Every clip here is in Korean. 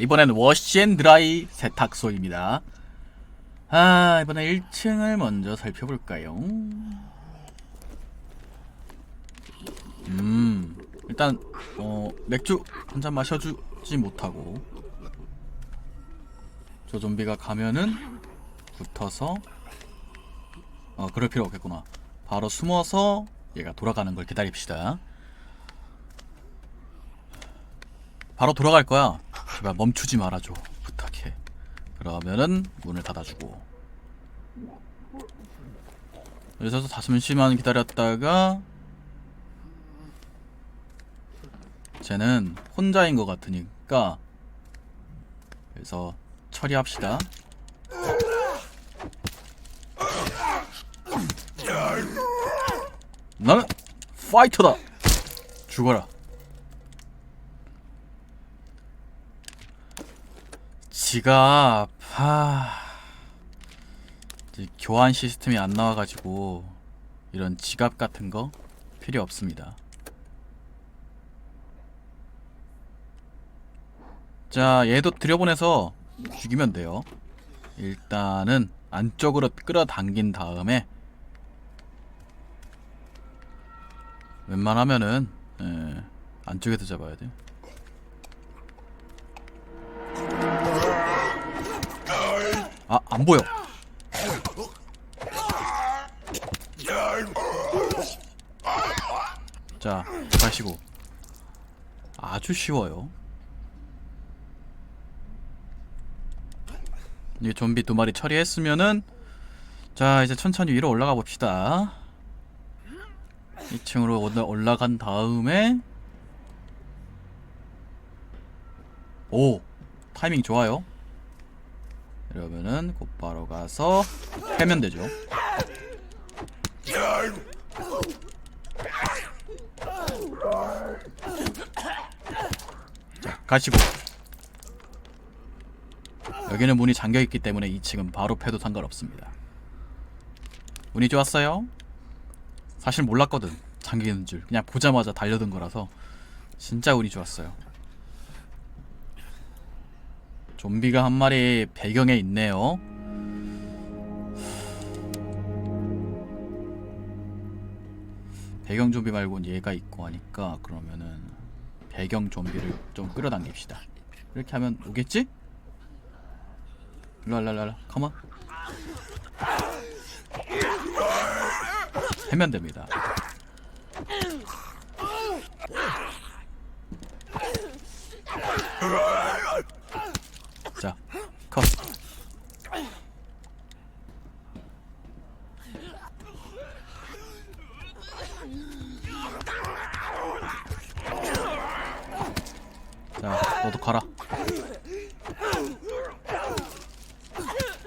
이번엔 워시앤드라이 세탁소입니다. 아, 이번에 1층을 먼저 살펴볼까요? 음, 일단, 어, 맥주 한 잔 마셔주지 못하고, 저 좀비가 가면은 붙어서, 어, 그럴 필요 없겠구나. 바로 숨어서 얘가 돌아가는 걸 기다립시다. 바로 돌아갈 거야. 제발 멈추지 말아줘. 부탁해. 그러면은 문을 닫아주고. 그래서 잠시만 기다렸다가 쟤는 혼자인 것 같으니까 그래서 처리합시다. 나는 파이터다. 죽어라. 지갑 하 교환 시스템이 안 나와가지고 이런 지갑 같은 거 필요 없습니다. 자 얘도 들여보내서 죽이면 돼요. 일단은 안쪽으로 끌어당긴 다음에 웬만하면은 예, 안쪽에서 잡아야 돼. 아, 안 보여. 자, 가시고. 아주 쉬워요. 이 좀비 두 마리 처리했으면은 자, 이제 천천히 위로 올라가 봅시다. 2층으로 올라- 올라간 다음에 오! 타이밍 좋아요. 이러면은 곧바로 가서 패면 되죠. 자, 가시고. 여기는 문이 잠겨 있기 때문에 2층은 바로 패도 상관없습니다. 운이 좋았어요. 사실 몰랐거든. 잠기는 줄. 그냥 보자마자 달려든 거라서 진짜 운이 좋았어요. 좀비가 한 마리 배경에 있네요. 배경 좀비 말고는 얘가 있고 하니까 그러면은 배경 좀비를 좀 끌어당깁시다. 이렇게 하면 오겠지? 랄랄랄라, 컴온. 해면 됩니다. 너도 가라.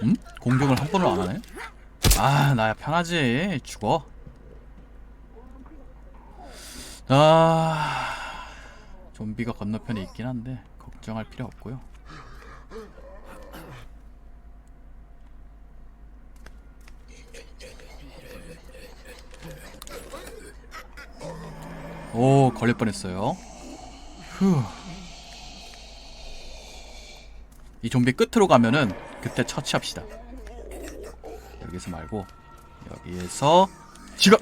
음? 공격을 한 번을 안 하네? 아, 나야 편하지. 죽어. 아, 좀비가 건너편에 있긴 한데 걱정할 필요 없고요. 오, 걸릴 뻔했어요. 후. 이 좀비 끝으로 가면은 그때 처치합시다. 여기서 말고 여기에서 지금.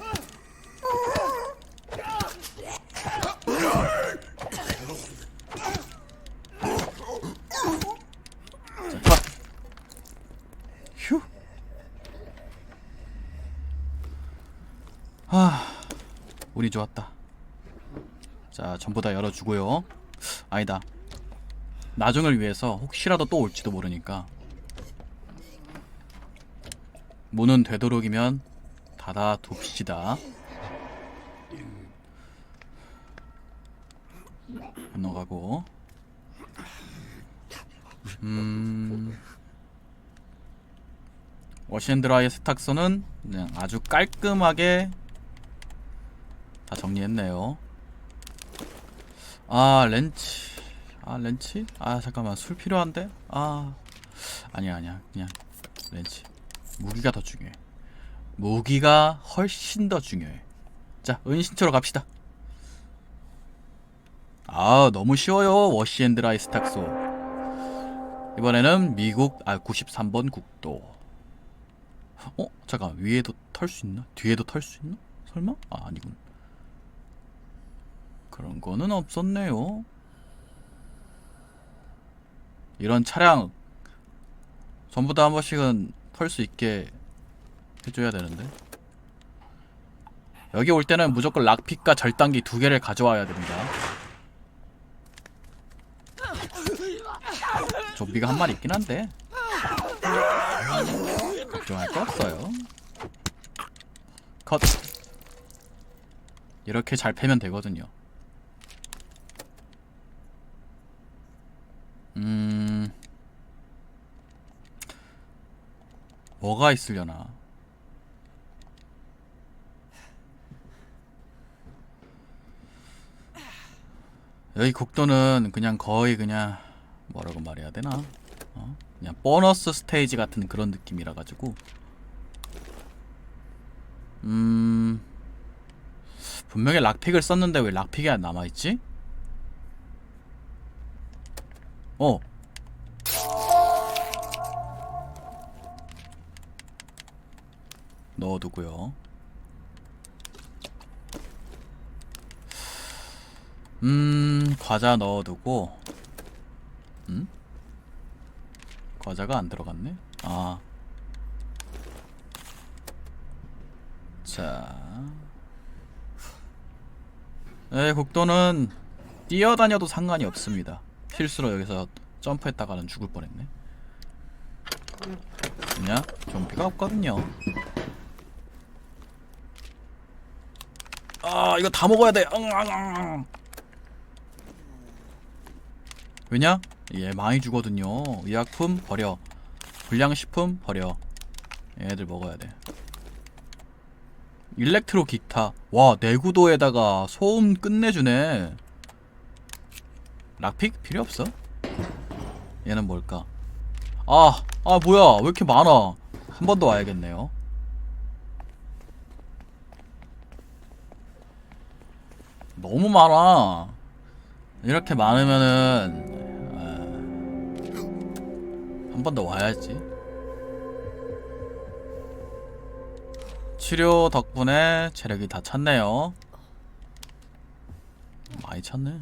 휴. 아, 운이 좋았다. 자, 전부 다 열어주고요. 아니다. 나중을 위해서 혹시라도 또 올지도 모르니까 문은 되도록이면 닫아 둡시다. 건너가고 음 워시앤드라이의 세탁소는 그냥 아주 깔끔하게 다 정리했네요. 아 렌치 아 렌치 아 잠깐만 술 필요한데 아 아니야 아니야 그냥 렌치 무기가 더 중요해 무기가 훨씬 더 중요해 자 은신처로 갑시다 아 너무 쉬워요 워시앤드라이 세탁소 이번에는 미국 아 93번 국도. 어 잠깐 위에도 털 수 있나? 뒤에도 털 수 있나? 설마? 아 아니군. 그런 거는 없었네요. 이런 차량 전부 다 한 번씩은 털 수 있게 해줘야 되는데. 여기 올 때는 무조건 락픽과 절단기 두 개를 가져와야 됩니다. 좀비가 한 마리 있긴 한데 걱정할 거 없어요. 컷. 이렇게 잘 패면 되거든요. 음. 뭐가 있으려나? 여기 국도는 그냥 거의 그냥 뭐라고 말해야 되나? 어? 그냥 보너스 스테이지 같은 그런 느낌이라 가지고 음 분명히 락픽을 썼는데 왜 락픽이 안 남아 있지? 어 넣어두고요. 음 과자 넣어두고 음? 과자가 안 들어갔네? 아. 자. 네, 국도는 뛰어다녀도 상관이 없습니다. 실수로 여기서 점프했다가는 죽을 뻔했네. 그냥 좀비가 없거든요. 아, 이거 다 먹어야 돼. 응, 응, 응. 왜냐? 얘 많이 주거든요. 의약품 버려. 불량식품 버려. 얘네들 먹어야 돼. 일렉트로 기타. 와, 내구도에다가 소음 끝내주네. 락픽 필요 없어. 얘는 뭘까? 아, 아 뭐야? 왜 이렇게 많아? 한 번 더 와야겠네요. 너무 많아. 이렇게 많으면은 한번 더 와야지. 치료 덕분에 체력이 다 찼네요. 많이 찼네.